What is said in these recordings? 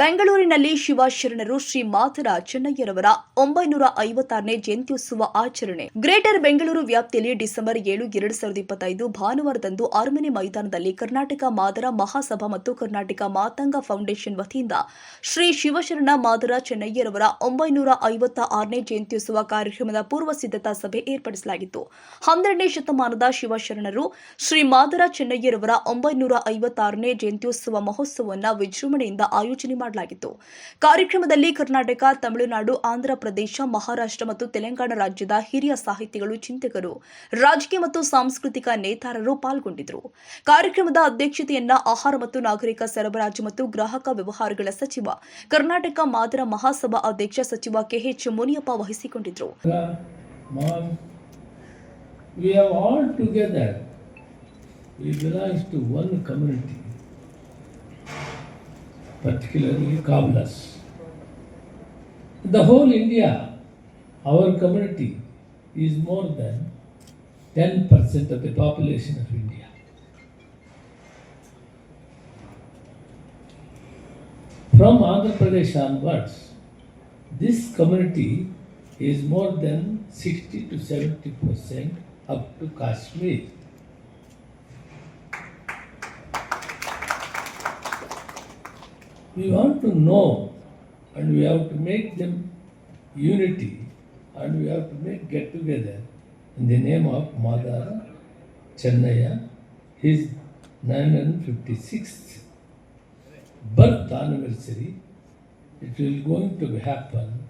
ಬೆಂಗಳೂರಿನಲ್ಲಿ ಶಿವಶರಣರು ಶ್ರೀ ಮಾತರ ಚೆನ್ನಯ್ಯರವರ ಒಂಬೈನೂರ ಐವತ್ತಾರನೇ ಜಯಂತ್ಯುತ್ಸವ ಆಚರಣೆ. ಗ್ರೇಟರ್ ಬೆಂಗಳೂರು ವ್ಯಾಪ್ತಿಯಲ್ಲಿ ಡಿಸೆಂಬರ್ ಏಳು, ಎರಡು ಸಾವಿರದ ಇಪ್ಪತ್ತೈದು ಭಾನುವಾರದಂದು ಅರಮನೆ ಮೈದಾನದಲ್ಲಿ ಕರ್ನಾಟಕ ಮಾದರ ಮಹಾಸಭಾ ಮತ್ತು ಕರ್ನಾಟಕ ಮಾತಂಗ ಫೌಂಡೇಶನ್ ವತಿಯಿಂದ ಶ್ರೀ ಶಿವಶರಣ ಮಾದರ ಚೆನ್ನಯ್ಯರವರ ಒಂಬೈನೂರ ಐವತ್ತ ಆರನೇ ಜಯಂತ್ಯುತ್ಸವ ಕಾರ್ಯಕ್ರಮದ ಪೂರ್ವ ಸಿದ್ಧತಾ ಸಭೆ ಏರ್ಪಡಿಸಲಾಗಿತ್ತು. ಹನ್ನೆರಡನೇ ಶತಮಾನದ ಶಿವಶರಣರು ಶ್ರೀ ಮಾದರ ಚೆನ್ನಯ್ಯರವರ ಒಂಬೈನೂರ ಐವತ್ತಾರನೇ ಜಯಂತ್ಯುತ್ಸವ ಮಹೋತ್ಸವವನ್ನು ವಿಜೃಂಭಣೆಯಿಂದ ಆಯೋಜನೆ ಮಾಡಲಾಗಿತ್ತು. ಕಾರ್ಯಕ್ರಮದಲ್ಲಿ ಕರ್ನಾಟಕ ತಮಿಳುನಾಡು ಆಂಧ್ರ ಪ್ರದೇಶ ಮಹಾರಾಷ್ಟ್ರ ಮತ್ತು ತೆಲಂಗಾಣ ರಾಜ್ಯದ ಹಿರಿಯ ಸಾಹಿತಿಗಳು ಚಿಂತಕರು ರಾಜಕೀಯ ಮತ್ತು ಸಾಂಸ್ಕೃತಿಕ ನೇತಾರರು ಪಾಲ್ಗೊಂಡಿದ್ದರು. ಕಾರ್ಯಕ್ರಮದ ಅಧ್ಯಕ್ಷತೆಯನ್ನ ಆಹಾರ ಮತ್ತು ನಾಗರಿಕ ಸರಬರಾಜು ಮತ್ತು ಗ್ರಾಹಕ ವ್ಯವಹಾರಗಳ ಸಚಿವ ಕರ್ನಾಟಕ ಮಾದರ ಮಹಾಸಭಾ ಅಧ್ಯಕ್ಷ ಸಚಿವ ಕೆಎಚ್ ಮುನಿಯಪ್ಪ ವಹಿಸಿಕೊಂಡಿದ್ದರು. We have all together. We belong to one community, particularly Kablas. The whole India, our community is more than 10% of the population of India. From Andhra Pradesh onwards, this community is more than 60 to 70 percent up to Kashmir. We want to know and we have to make them unity and we have to make get together in the name of Madara Chennaya, his 956th birth anniversary. It will going to happen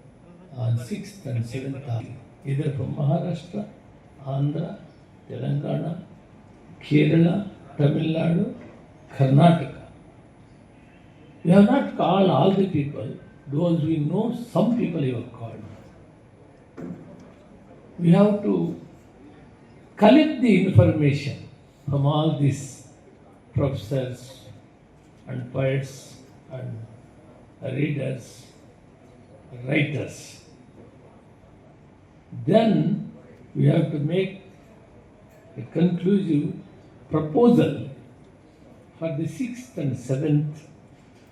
on 6th and 7th August, either from Maharashtra, Andhra, Telangana, Kerala, Tamil Nadu, Karnataka. We have not called all the people, those we know, some people you have called. We have to collect the information from all these professors and poets and readers, writers. Then we have to make a conclusive proposal for the sixth and seventh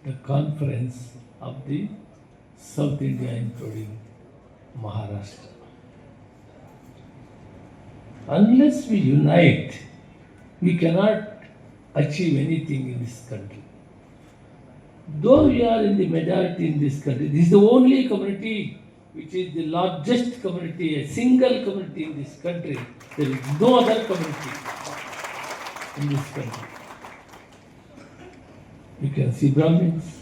the conference of the South India, including Maharashtra. Unless we unite, we cannot achieve anything in this country. Though we are in the majority in this country, this is the only community which is the largest community, a single community in this country. There is no other community in this country. You can see Brahmins,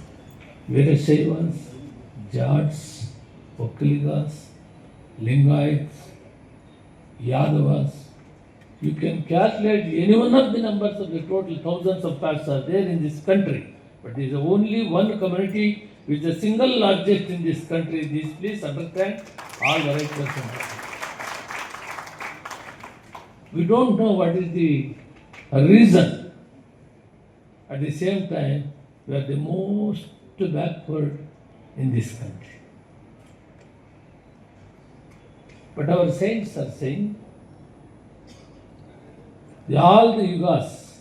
Veerasaivas, Jats, Okkaligas, Lingaites, Yadavas. You can calculate any one of the numbers of the total thousands of castes are there in this country. But there is only one community which is the single largest in this country. This please understand all the right person. We don't know what is the reason. At the same time, we are the most backward in this country. But our saints are saying, the, all the yugas,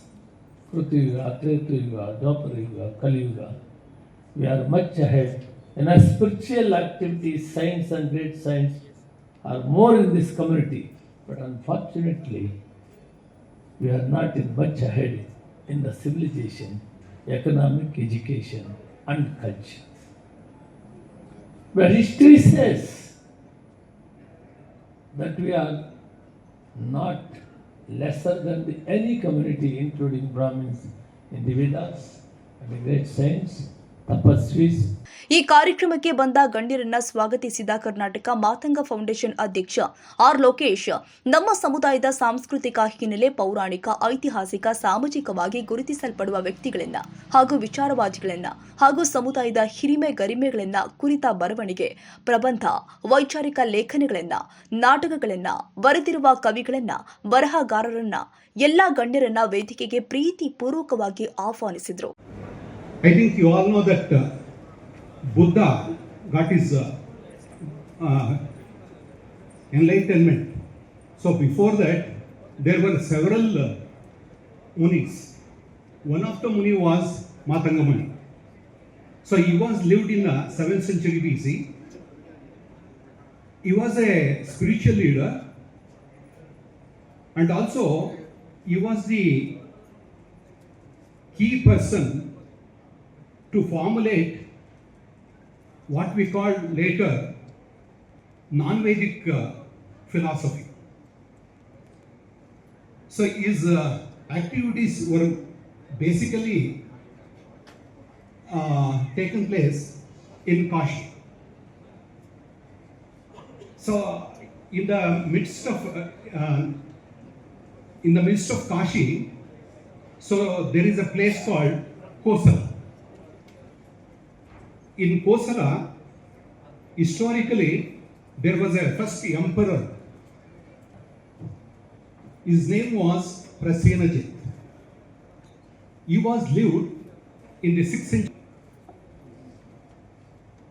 Kruti Yuga, Treta Yuga, Dwapara Yuga, Kali Yuga, we are much ahead. And our spiritual activities, science and great science are more in this community. But unfortunately, we are not in much ahead in the civilization, economic, education, and culture. But history says that we are not lesser than the, any community, including Brahmins in the Vedas and the great saints, ಈ ಕಾರ್ಯಕ್ರಮಕ್ಕೆ ಬಂದ ಗಣ್ಯರನ್ನ ಸ್ವಾಗತಿಸಿದ Karnataka Matanga foundation ಅಧ್ಯಕ್ಷ R Lokesh. ನಮ್ಮ ಸಮುದಾಯದ ಸಾಂಸ್ಕೃತಿಕ ಹಿನ್ನೆಲೆ ಪೌರಾಣಿಕ, ಐತಿಹಾಸಿಕ, ಸಾಮಾಜಿಕವಾಗಿ ಗುರುತಿಸಲ್ಪಡುವ ವ್ಯಕ್ತಿಗಳನ್ನ ಹಾಗೂ ವಿಚಾರವಾದಿಗಳನ್ನ ಹಾಗೂ ಸಮುದಾಯದ ಹಿರಿಮೆ ಗರಿಮೆಗಳನ್ನ ಕುರಿತ ಬರವಣಿಗೆ, ಪ್ರಬಂಧ, ವೈಚಾರಿಕ ಲೇಖನಗಳನ್ನ, ನಾಟಕಗಳನ್ನ, ಬರೆದಿರುವ ಕವಿಗಳನ್ನ, ಬರಹಗಾರರನ್ನ, ಎಲ್ಲಾ ಗಣ್ಯರನ್ನ ವೇದಿಕೆಗೆ ಪ್ರೀತಿ ಪೂರ್ವಕವಾಗಿ ಆಹ್ವಾನಿಸಿದ್ರು. I think you all know that uh, Buddha got his uh, uh, enlightenment. So before that, there were several uh, munis. One of the muni was Matanga Muni. So he was lived in the 7th century BC. He was a spiritual leader and also he was the key person to formulate what we call later non-Vedic uh, philosophy. So his uh, activities were basically uh, taken place in Kashi. So in the midst of uh, uh, in the midst of Kashi, so there is a place called Kosala. In Kosala, historically, there was a first emperor. His name was Prasenajit. He was lived in the 6th century.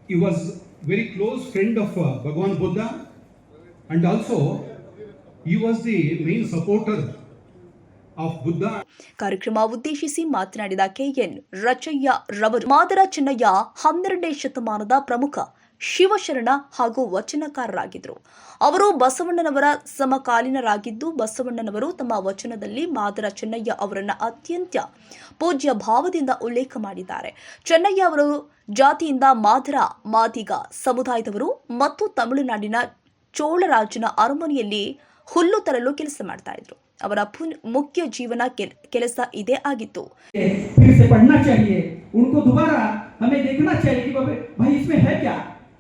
He was very close friend of uh, Bhagavan Buddha and also he was the main supporter ಕಾರ್ಯಕ್ರಮ ಉದ್ದೇಶಿಸಿ ಮಾತನಾಡಿದ K N ರಚಯ್ಯ ರವರು, ಮಾದರ ಚೆನ್ನಯ್ಯ ಹನ್ನೆರಡನೇ ಶತಮಾನದ ಪ್ರಮುಖ ಶಿವಶರಣ ಹಾಗೂ ವಚನಕಾರರಾಗಿದ್ದರು. ಅವರು ಬಸವಣ್ಣನವರ ಸಮಕಾಲೀನರಾಗಿದ್ದು, ಬಸವಣ್ಣನವರು ತಮ್ಮ ವಚನದಲ್ಲಿ ಮಾದರ ಚೆನ್ನಯ್ಯ ಅವರನ್ನು ಅತ್ಯಂತ ಪೂಜ್ಯ ಭಾವದಿಂದ ಉಲ್ಲೇಖ ಮಾಡಿದ್ದಾರೆ. ಚೆನ್ನಯ್ಯ ಅವರು ಜಾತಿಯಿಂದ ಮಾದರ, ಮಾದಿಗ ಸಮುದಾಯದವರು ಮತ್ತು ತಮಿಳುನಾಡಿನ ಚೋಳರಾಜನ ಅರಮನೆಯಲ್ಲಿ ಹುಲ್ಲು ತರಲು ಕೆಲಸ ಮಾಡ್ತಾ ಇದ್ರು. ಅವರ ಪುನ್- ಮುಖ್ಯ ಜೀವನ ಕೆಲ್- ಕೆಲಸ ಇದೇ ಆಗಿತ್ತು फिर से पढ़ना चाहिए उनको दोबारा हमें देखना चाहिए कि भाई भाई इसमें है क्या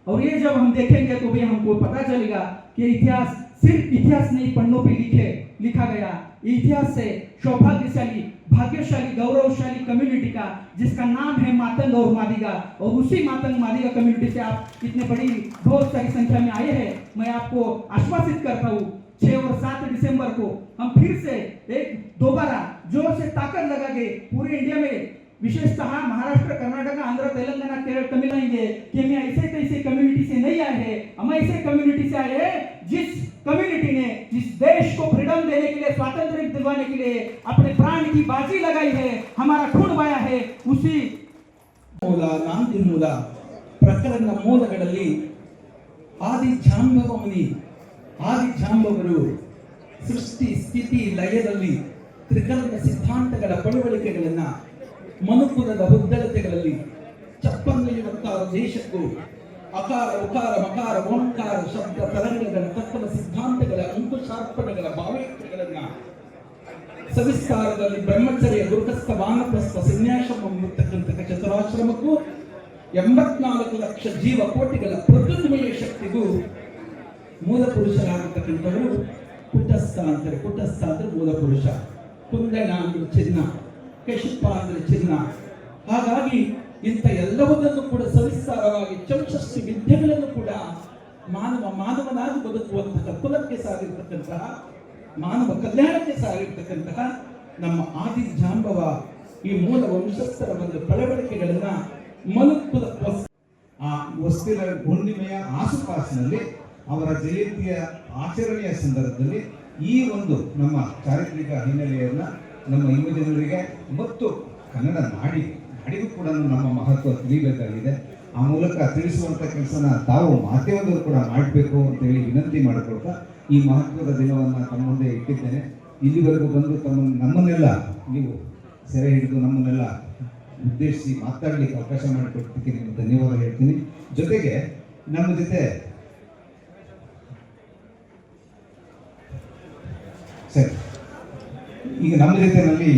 और ये जब हम देखेंगे तो भी हमको पता चलेगा कि इतिहास सिर्फ इतिहास नहीं पन्नों पे लिखे लिखा गया ये इतिहास से सौभाग्यशाली भाग्यशाली गौरवशाली कम्युनिटी का जिसका नाम है मातंग और मादिगा और उसी मातंग मादिगा कम्युनिटी से आप इतने बड़ी बहुत सारी संख्या में आए हैं मैं आपको आश्वासित करता हूँ छह और सात दिसंबर को हम फिर से एक दोबारा जोर से ताकत लगा के पूरे इंडिया में विशेषतः महाराष्ट्र कर्नाटक आंध्र तेलंगाना केरल तमिलनाडु कि हम ऐसे तैसे कम्युनिटी से नहीं आए हैं हम ऐसे कम्युनिटी से आए हैं जिस कम्युनिटी ने जिस देश को फ्रीडम देने के लिए स्वातंत्र दिलवाने के लिए अपने प्राण की बाजी लगाई है हमारा खून बहाया है उसी ಮೂಲ ನಾಂದಿ ಮೂಲ ಪ್ರಕರಣ ಮೂಲಗಳಲ್ಲಿ ಆದಿ ಜಾಂಬವ ಮುನಿ ಆದಿ ಜಾಂಬವರು ಸೃಷ್ಟಿ ಸ್ಥಿತಿ ಲಯದಲ್ಲಿ ತ್ರಿಕರಣ ಸಿದ್ಧಾಂತಗಳ ಪಳವಳಿಕೆಗಳನ್ನ ಮನುಕುಲದ ಉದ್ದಳತೆಗಳಲ್ಲಿ ಚಪ್ಪನ್ನೈವತ್ತಾರ ದೇಶಕ್ಕೂ ಅಕಾರ, ಉಕಾರ, ಮಕಾರ, ಓಂಕಾರ, ಶಬ್ದ, ತರಂಗಗಳ ತತ್ವದ ಸಿದ್ಧಾಂತಗಳ ಅಂಕುಶಾರ್ಪಣೆಗಳ ಭಾವೈಕ್ಯಗಳನ್ನ ಸವಿಸ್ತಾರದಲ್ಲಿ ಬ್ರಹ್ಮಚರ್ಯ ಗುರುಕಸ್ಥ ವಾನಪ್ರಸ್ಥ ಸನ್ಯಾಸಮ ಎಂಬತಕ್ಕಂಥ ಚತುರಾಶ್ರಮಕ್ಕೂ ಎಂಬತ್ನಾಲ್ಕು ಲಕ್ಷ ಜೀವ ಕೋಟಿಗಳ ಪ್ರಕೃತಿಮಯ ಶಕ್ತಿಗೂ ಮೂಲ ಪುರುಷರಾಗಿರ್ತಕ್ಕಂಥವರು ಕುಟಸ್ಥ ಅಂತಾರೆ. ಕುಟಸ್ಥ ಅಂದ್ರೆ ಮೂಲ ಪುರುಷ ಕುಂದಣ ಅಂದ್ರೆ ಚಿನ್ನ. ಕಶಿಪ ಅಂದ್ರೆ ಚಿನ್ನ. ಹಾಗಾಗಿ ಇಂಥ ಎಲ್ಲವನ್ನೂ ಕೂಡ ಸವಿಸ್ತಾರವಾಗಿ ಚೌಷಷ್ಟಿ ವಿದ್ಯೆಗಳನ್ನು ಕೂಡ ಮಾನವ, ಮಾನವನಾಗಿ ಬದುಕುವಂತಹ ಕುಲಕ್ಕೆ ಸಾಗಿರ್ತಕ್ಕಂತಹ, ಮಾನವ ಕಲ್ಯಾಣಕ್ಕೆ ಸಾಗಿರ್ತಕ್ಕಂತಹ ನಮ್ಮ ಆದಿ ಜಾಂಬವ ಈ ಮೂಲ ವಂಶಸ್ಥರ ಒಂದು ಪಳವಳಿಕೆಗಳನ್ನ ಮನುಕುಲ ಆ ವಸ್ತಿನ ಹುಣ್ಣಿಮೆಯ ಆಸುಪಾಸಿನಲ್ಲಿ ಅವರ ಜಯಂತಿಯ ಆಚರಣೆಯ ಸಂದರ್ಭದಲ್ಲಿ ಈ ಒಂದು ನಮ್ಮ ಚಾರಿತ್ರಿಕ ಹಿನ್ನೆಲೆಯನ್ನು ನಮ್ಮ ಯುವ ಜನರಿಗೆ ಮತ್ತು ಕನ್ನಡ ನಾಡಿ ನಾಡಿಗೂ ಕೂಡ ನಮ್ಮ ಮಹತ್ವ ತಿಳಿಬೇಕಾಗಿದೆ. ಆ ಮೂಲಕ ತಿಳಿಸುವಂಥ ಕೆಲಸನ ತಾವು ಮಾಧ್ಯಮದವರು ಕೂಡ ಮಾಡಬೇಕು ಅಂತೇಳಿ ವಿನಂತಿ ಮಾಡಿಕೊಳ್ತಾ ಈ ಮಹತ್ವದ ದಿನವನ್ನು ತಮ್ಮ ಮುಂದೆ ಇಟ್ಟಿದ್ದೇನೆ. ಇಲ್ಲಿವರೆಗೂ ಬಂದು ತಮ್ಮ ನಮ್ಮನ್ನೆಲ್ಲ ನೀವು ಸೆರೆ ಹಿಡಿದು ನಮ್ಮನ್ನೆಲ್ಲ ಉದ್ದೇಶಿಸಿ ಮಾತಾಡಲಿಕ್ಕೆ ಅವಕಾಶ ಮಾಡಿಕೊಟ್ಟಿದ್ದೀನಿ ಧನ್ಯವಾದ ಹೇಳ್ತೀನಿ. ಜೊತೆಗೆ ನಮ್ಮ ಜೊತೆ ಸರಿ ಈಗ ನಮ್ಮ ಜೊತೆನಲ್ಲಿ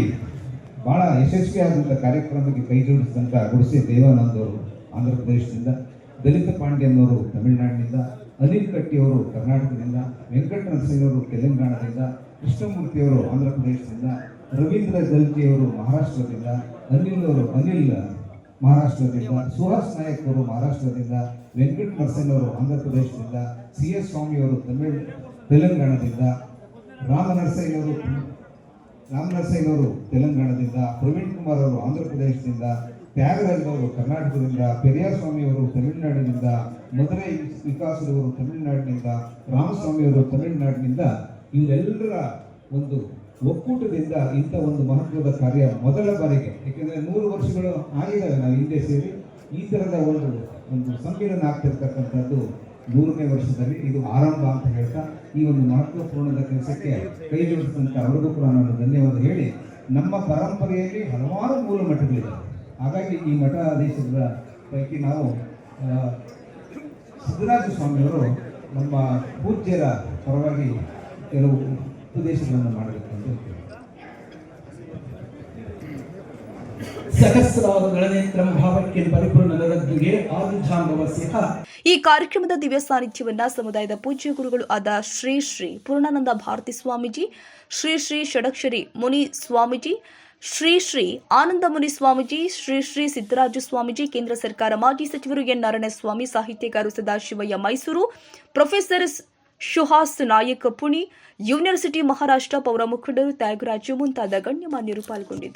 ಬಹಳ ಯಶಸ್ವಿಯಾದಂಥ ಕಾರ್ಯಕ್ರಮಕ್ಕೆ ಕೈ ಜೋಡಿಸಿದಂಥ ಗುಡಿಸಿ ದೇವಾನಂದ್ ಅವರು ಆಂಧ್ರ ಪ್ರದೇಶದಿಂದ, ದಲಿತ ಪಾಂಡ್ಯನವರು ತಮಿಳುನಾಡಿನಿಂದ, ಅನಿಲ್ ಕಟ್ಟಿ ಅವರು ಕರ್ನಾಟಕದಿಂದ ವೆಂಕಟ ಅವರು ತೆಲಂಗಾಣದಿಂದ, ಕೃಷ್ಣಮೂರ್ತಿಯವರು ಆಂಧ್ರ ಪ್ರದೇಶದಿಂದ, ರವೀಂದ್ರ ದಲ್ಜಿಯವರು ಮಹಾರಾಷ್ಟ್ರದಿಂದ, ಅನಿಲ್ ಅವರು ಅನಿಲ್ ಮಹಾರಾಷ್ಟ್ರದಿಂದ, ಸುಹಾಸ್ ನಾಯಕ್ ಅವರು ಮಹಾರಾಷ್ಟ್ರದಿಂದ ವೆಂಕಟ ನರಸಿಂಹವರು ಆಂಧ್ರ ಪ್ರದೇಶದಿಂದ, ಸಿ ಎಸ್ ಸ್ವಾಮಿಯವರು ತಮಿಳ್, ತೆಲಂಗಾಣದಿಂದ ರಾಮ ನರಸಯ್ಯನವರು ಅವರು ತೆಲಂಗಾಣದಿಂದ, ಪ್ರವೀಣ್ ಕುಮಾರ್ ಅವರು ಆಂಧ್ರ ಪ್ರದೇಶದಿಂದ, ತ್ಯಾಗರಾಜ್ ಅವರು ಕರ್ನಾಟಕದಿಂದ, ಪೆರಿಯಾರ್ ಸ್ವಾಮಿ ಅವರು ತಮಿಳುನಾಡಿನಿಂದ, ಮಧುರೈ ವಿಕಾಸದವರು ತಮಿಳುನಾಡಿನಿಂದ, ರಾಮಸ್ವಾಮಿ ಅವರು ತಮಿಳುನಾಡಿನಿಂದ, ಇವರೆಲ್ಲರ ಒಂದು ಒಕ್ಕೂಟದಿಂದ ಇಂಥ ಒಂದು ಮಹತ್ವದ ಕಾರ್ಯ ಮೊದಲ ಬಾರಿಗೆ. ಏಕೆಂದರೆ ನೂರು ವರ್ಷಗಳು ಆಗಿದ್ದಾವೆ ನಾವು ಹಿಂದೆ ಸೇರಿ. ಈ ಥರದ ಒಂದು ಒಂದು ಸಂಕೀರ್ಣ ಆಗ್ತಿರ್ತಕ್ಕಂಥದ್ದು ನೂರನೇ ವರ್ಷದಲ್ಲಿ ಇದು ಆರಂಭ ಅಂತ ಹೇಳ್ತಾ ಈ ಒಂದು ಮಹತ್ವಪೂರ್ಣದ ಕೆಲಸಕ್ಕೆ ಕೈ ಜೋಡಿಸಿದಂಥ ಅವ್ರಿಗೂ ಕೂಡ ನಾನು ಧನ್ಯವಾದ ಹೇಳಿ. ನಮ್ಮ ಪರಂಪರೆಯಲ್ಲಿ ಹಲವಾರು ಮೂಲ ಮಠಗಳಿವೆ ಹಾಗಾಗಿ ಈ ಮಠಾಧೀಶರ ಪೈಕಿ ನಾವು ಸಿದ್ದರಾಜ ಸ್ವಾಮಿಯವರು ನಮ್ಮ ಪೂಜ್ಯರ ಪರವಾಗಿ ಕೆಲವು ಉಪದೇಶಗಳನ್ನು ಮಾಡಬೇಕು ಅಂತ ಈ ಕಾರ್ಯಕ್ರಮದ ದಿವ್ಯ ಸಾನ್ನಿಧ್ಯವನ್ನ ಸಮುದಾಯದ ಪೂಜ್ಯ ಗುರುಗಳು ಆದ ಶ್ರೀ ಶ್ರೀ ಪೂರ್ಣಾನಂದ ಭಾರತಿ ಸ್ವಾಮೀಜಿ, ಶ್ರೀ ಶ್ರೀ ಷಡಕ್ಷರಿ ಮುನಿ ಸ್ವಾಮೀಜಿ, ಶ್ರೀ ಶ್ರೀ ಆನಂದ ಮುನಿ ಸ್ವಾಮೀಜಿ, ಶ್ರೀ ಶ್ರೀ ಸಿದ್ದರಾಜು ಸ್ವಾಮೀಜಿ, ಕೇಂದ್ರ ಸರ್ಕಾರ ಮಾಜಿ ಸಚಿವರು ಎನ್ ನಾರಾಯಣಸ್ವಾಮಿ ಸಾಹಿತ್ಯಕಾರು ಸದಾಶಿವಯ್ಯ ಮೈಸೂರು, ಪ್ರೊಫೆಸರ್ ಸುಹಾಸ್ ನಾಯಕ್ ಪುಣಿ, ಯೂನಿವರ್ಸಿಟಿ ಮಹಾರಾಷ್ಟ್ರ ಪೌರ ಮುಖಂಡರು ತ್ಯಾಗರಾಜು ಮುಂತಾದ ಗಣ್ಯಮಾನ್ಯರು ಪಾಲ್ಗೊಂಡಿದ್ದರು.